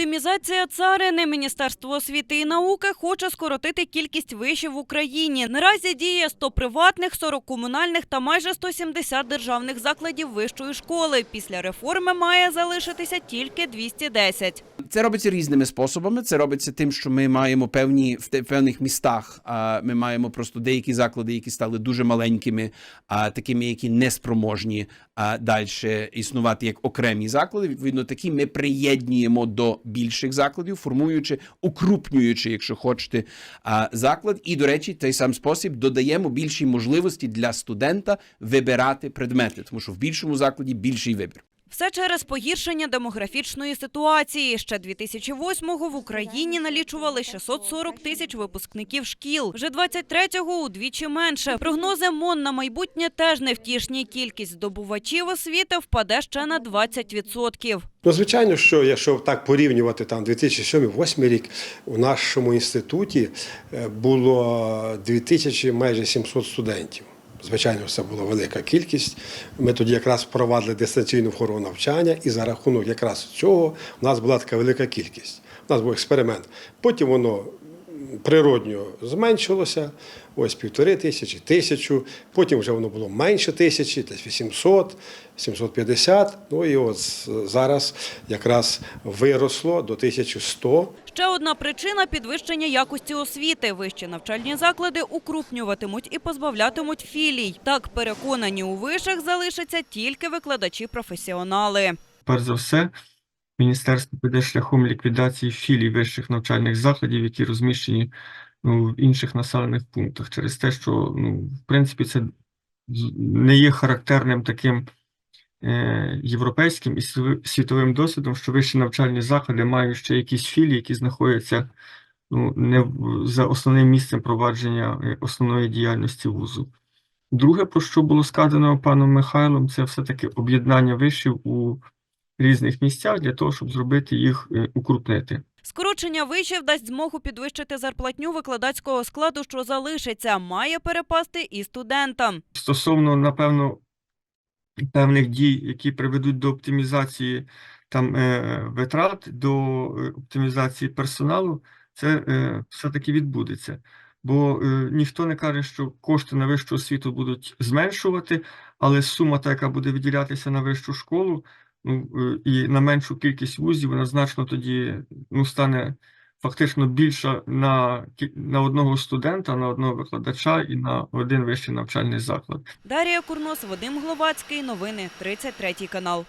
Оптимізація царини Міністерство освіти і науки хоче скоротити кількість вишів в Україні. Наразі діє 100 приватних, 40 комунальних та майже 170 державних закладів вищої школи. Після реформи має залишитися тільки 210. Це робиться різними способами. Це робиться тим, що ми маємо певні в певних містах. Ми маємо просто деякі заклади, які стали дуже маленькими, а такими, які не спроможні далі існувати як окремі заклади. Відповідно, такі ми приєднуємо до більших закладів, формуючи, укрупнюючи, якщо хочете, заклад. І до речі, той сам спосіб додаємо більші можливості для студента вибирати предмети, тому що в більшому закладі більший вибір. Все через погіршення демографічної ситуації. Ще 2008-го в Україні налічували 640 тисяч випускників шкіл. Вже 23-го удвічі менше. Прогнози МОН на майбутнє теж невтішні. Кількість здобувачів освіти впаде ще на 20%. Ну, звичайно, що якщо так порівнювати там 2007-2008 рік, у нашому інституті е, було 2000 майже 700 студентів. Звичайно, це була велика кількість. Ми тоді якраз впровадили дистанційну форму навчання, і за рахунок якраз цього у нас була така велика кількість. У нас був експеримент. Потім воно природньо зменшилося, ось півтори тисячі, тисячу, потім вже воно було менше тисячі, десь 800, 750, ну і от зараз якраз виросло до 1100. Ще одна причина підвищення якості освіти. Вищі навчальні заклади укрупнюватимуть і позбавлятимуть філій. Так переконані у вишах залишаться тільки викладачі-професіонали. перш за все, міністерство піде шляхом ліквідації філій вищих навчальних закладів, які розміщені ну, в інших населених пунктах, через те, що ну, в принципі це не є характерним таким е, європейським і світовим досвідом, що вищі навчальні заклади мають ще якісь філії, які знаходяться ну, не за основним місцем провадження е, основної діяльності вузу. Друге, про що було сказано паном Михайлом, це все-таки об'єднання вишів у різних місцях для того, щоб зробити їх е, укрупнити. Скорочення вишів дасть змогу підвищити зарплатню викладацького складу, що залишиться. Має перепасти і студентам. Стосовно, напевно, певних дій, які приведуть до оптимізації там е, витрат, до е, оптимізації персоналу, це все-таки відбудеться. Бо ніхто не каже, що кошти на вищу освіту будуть зменшувати, але сума, та, яка буде виділятися на вищу школу, і на меншу кількість вузів, вона значно тоді ну, стане фактично більша на, на одного студента, на одного викладача і на один вищий навчальний заклад. Дарія Курнос, Вадим Гловацький. Новини 33 канал.